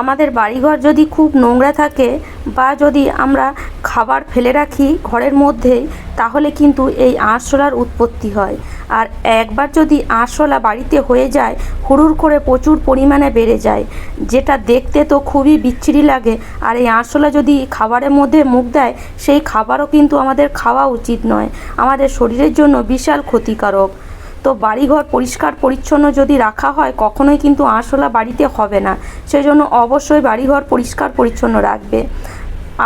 আমাদের বাড়িঘর যদি খুব নোংরা থাকে বা যদি আমরা খাবার ফেলে রাখি ঘরের মধ্যেই তাহলে কিন্তু এই আরশোলার উৎপত্তি হয়। আর একবার যদি আরশোলা বাড়িতে হয়ে যায়, হুড়ুর করে প্রচুর পরিমাণে বেড়ে যায়। যেটা দেখতে তো খুবই বিচ্ছিরি লাগে। আর এই আরশোলা যদি খাবারের মধ্যে মুখ দেয়, সেই খাবারও কিন্তু আমাদের খাওয়া উচিত নয়। আমাদের শরীরের জন্য বিশাল ক্ষতিকারক। তো বাড়িঘর পরিষ্কার পরিচ্ছন্ন যদি রাখা হয়, কখনোই কিন্তু আরশোলা বাড়িতে হবে না। সেই জন্য অবশ্যই বাড়িঘর পরিষ্কার পরিচ্ছন্ন রাখবে।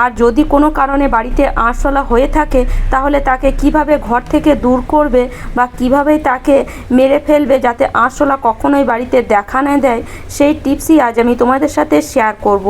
আর যদি কোনো কারণে বাড়িতে আরশোলা হয়ে থাকে, তাহলে তাকে কীভাবে ঘর থেকে দূর করবে বা কীভাবে তাকে মেরে ফেলবে যাতে আরশোলা কখনোই বাড়িতে দেখা না দেয়, সেই টিপসই আজ আমি তোমাদের সাথে শেয়ার করব।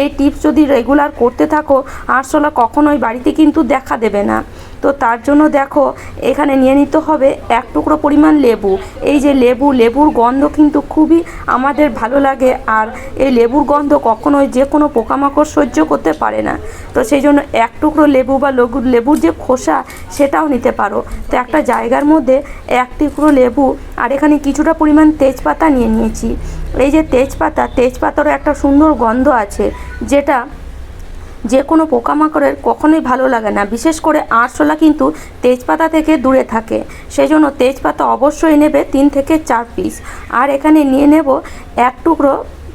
এই টিপস যদি রেগুলার করতে থাকো আরশোলা কখনোই বাড়িতে কিন্তু দেখা দেবে না। তো তার জন্য দেখো, এখানে নিয়ে নিতে হবে এক টুকরো পরিমাণ লেবু। এই যে লেবু, লেবুর গন্ধ কিন্তু খুবই আমাদের ভালো লাগে আর এই লেবুর গন্ধ কখনোই যে কোনো পোকামাকড় সহ্য করতে পারে না। তো সেই জন্য এক টুকরো লেবু বা লেবু লেবুর যে খোসা, সেটাও নিতে পারো। তো একটা জায়গার মধ্যে এক টুকরো লেবু আর এখানে কিছুটা পরিমাণ তেজপাতা নিয়ে নিয়েছি। এই যে তেজপাতা, তেজপাতারও একটা সুন্দর গন্ধ আছে, যেটা যে কোনো পোকামাকড়ের কখনোই ভালো লাগে না। বিশেষ করে আরশোলা কিন্তু তেজপাতা থেকে দূরে থাকে। সেই জন্য তেজপাতা অবশ্যই নেবে তিন থেকে চার পিস আর এখানে নিয়ে নেব এক টুকরো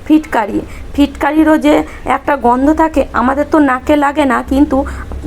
ফিটকারি। ফিটকারিরও যে একটা গন্ধ থাকে, আমাদের তো নাকে লাগে না, কিন্তু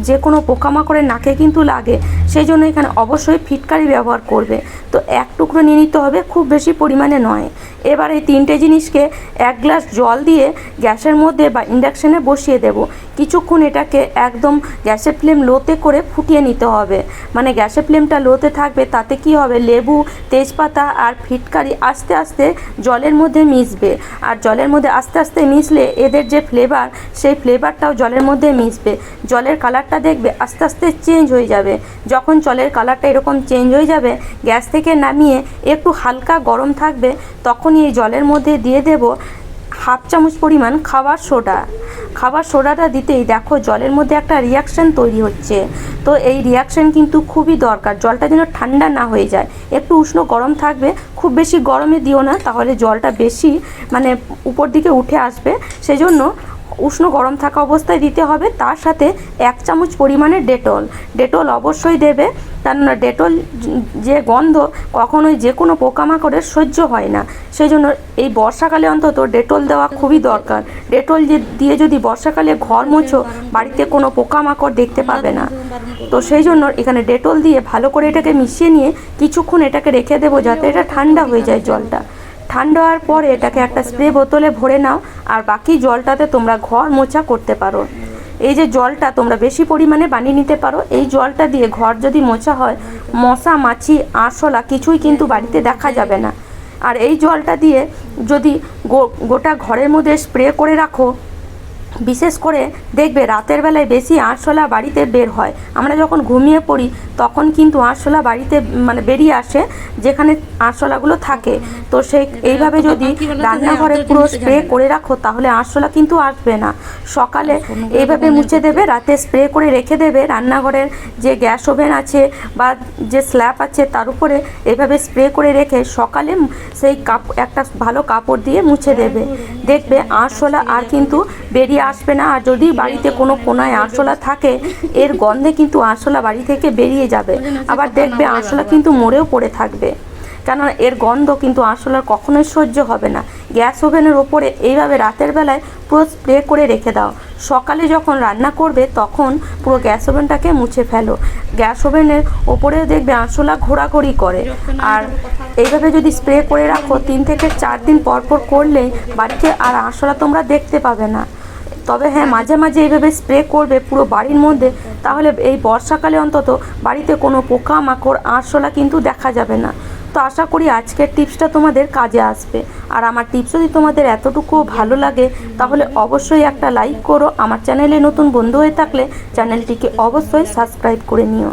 যে কোনো পোকামাকড়ের নাকে কিন্তু লাগে। সেই জন্য এখানে অবশ্যই ফিটকারি ব্যবহার করবে। তো এক টুকরো নিয়ে নিতে হবে, খুব বেশি পরিমাণে নয়। এবার এই তিনটে জিনিসকে এক গ্লাস জল দিয়ে গ্যাসের মধ্যে বা ইন্ডাকশানে বসিয়ে দেব। কিছুক্ষণ এটাকে একদম গ্যাসের ফ্লেম লোতে করে ফুটিয়ে নিতে হবে। মানে গ্যাসের ফ্লেমটা লোতে থাকবে, তাতে কি হবে? লেবু, তেজপাতা আর ফিটকারি আস্তে আস্তে জলের মধ্যে মিশবে। আর জলের মধ্যে আস্তে আস্তে মিশলে এদের যে ফ্লেভার, সেই ফ্লেভারটাও জলের মধ্যে মিশবে। জলের কালারটা দেখবে আস্তে আস্তে চেঞ্জ হয়ে যাবে। যখন জলের কালারটা এরকম চেঞ্জ হয়ে যাবে, গ্যাস থেকে নামিয়ে একটু হালকা গরম থাকবে, তখনই এই জলের মধ্যে দিয়ে দেব হাফ চামচ পরিমাণ খাবার সোডা। খাবার সোডাটা দিতেই দেখো জলের মধ্যে একটা রিয়াকশান তৈরি হচ্ছে। তো এই রিয়াকশান কিন্তু খুবই দরকার, জলটা যেন ঠান্ডা না হয়ে যায়। একটু উষ্ণ গরম থাকবে, খুব বেশি গরমে দিও না, তাহলে জলটা বেশি মানে উপর দিকে উঠে আসবে। সেই জন্য উষ্ণ গরম থাকা অবস্থায় দিতে হবে, তার সাথে এক চামচ পরিমাণে ডেটল। ডেটল অবশ্যই দেবে। কেননা ডেটল যে গন্ধ কখনোই যে কোনো পোকামাকড়ের সহ্য হয় না। সেই জন্য এই বর্ষাকালে অন্তত ডেটল দেওয়া খুবই দরকার। ডেটল দিয়ে যদি বর্ষাকালে ঘর মোছো, বাড়িতে কোনো পোকামাকড় দেখতে পাবে না। তো সেই জন্য এখানে ডেটল দিয়ে ভালো করে এটাকে মিশিয়ে নিয়ে কিছুক্ষণ এটাকে রেখে দেবো যাতে এটা ঠান্ডা হয়ে যায় জলটা। ঠান্ডা হওয়ার পরে এটাকে একটা স্প্রে বোতলে ভরে নাও, আর বাকি জলটাতে তোমরা ঘর মোছা করতে পারো। এই যে জলটা তোমরা বেশি পরিমাণে বানিয়ে নিতে পারো, এই জলটা দিয়ে ঘর যদি মোছা হয়, মশা, মাছি, আরশোলা কিছুই কিন্তু বাড়িতে দেখা যাবে না। আর এই জলটা দিয়ে যদি গোটা ঘরের মধ্যে স্প্রে করে রাখো বিশেষ করে দেখবে রাতের বেলায় বেশি আরশোলা বাড়িতে বের হয়। আমরা যখন ঘুমিয়ে পড়ি তখন কিন্তু আরশোলা বাড়িতে মানে বেরিয়ে আসে যেখানে আরশোলাগুলো থাকে। তো সেই এইভাবে যদি রান্নাঘরে পুরো স্প্রে করে রাখো তাহলে আরশোলা কিন্তু আসবে না। সকালে এইভাবে মুছে দেবে রাতে স্প্রে করে রেখে দেবে রান্নাঘরের যে গ্যাস ওভেন আছে বা যে স্ল্যাব আছে তার উপরে এভাবে স্প্রে করে রেখে সকালে সেই কাপ একটা ভালো কাপড় দিয়ে মুছে দেবে। দেখবে আরশোলা আর কিন্তু বেরিয়ে আসবে না। আর যদি বাড়িতে কোনো কোনায় আরশোলা থাকে, এর গন্ধে কিন্তু আরশোলা বাড়ি থেকে বেরিয়ে যাবে। আবার দেখবে আরশোলা কিন্তু মরেও পড়ে থাকবে। কেননা এর গন্ধ কিন্তু আরশোলার কখনোই সহ্য হবে না। গ্যাস ওভেনের ওপরে এইভাবে রাতের বেলায় পুরো স্প্রে করে রেখে দাও। সকালে যখন রান্না করবে, তখন পুরো গ্যাস ওভেনটাকে মুছে ফেলো। গ্যাস ওভেনের ওপরেও দেখবে আরশোলা ঘোরাঘুরি করে। আর এইভাবে যদি স্প্রে করে রাখো, তিন থেকে চার দিন পর পর করলেই বাড়িতে আর আরশোলা তোমরা দেখতে পাবে না। তবে হ্যাঁ মাঝে মাঝে এইভাবে স্প্রে করবে পুরো বাড়ির মধ্যে, তাহলে এই বর্ষাকালে অন্তত বাড়িতে কোনো পোকা মাকড় আরশোলা কিন্তু দেখা যাবে না। তো আশা করি আজকের টিপসটা তোমাদের কাজে আসবে। আর আমার টিপস যদি তোমাদের এতটুকু ভালো লাগে, তাহলে অবশ্যই একটা লাইক করো। আমার চ্যানেলে নতুন বন্ধু হয়ে থাকলে চ্যানেলটিকে অবশ্যই সাবস্ক্রাইব করে নিও।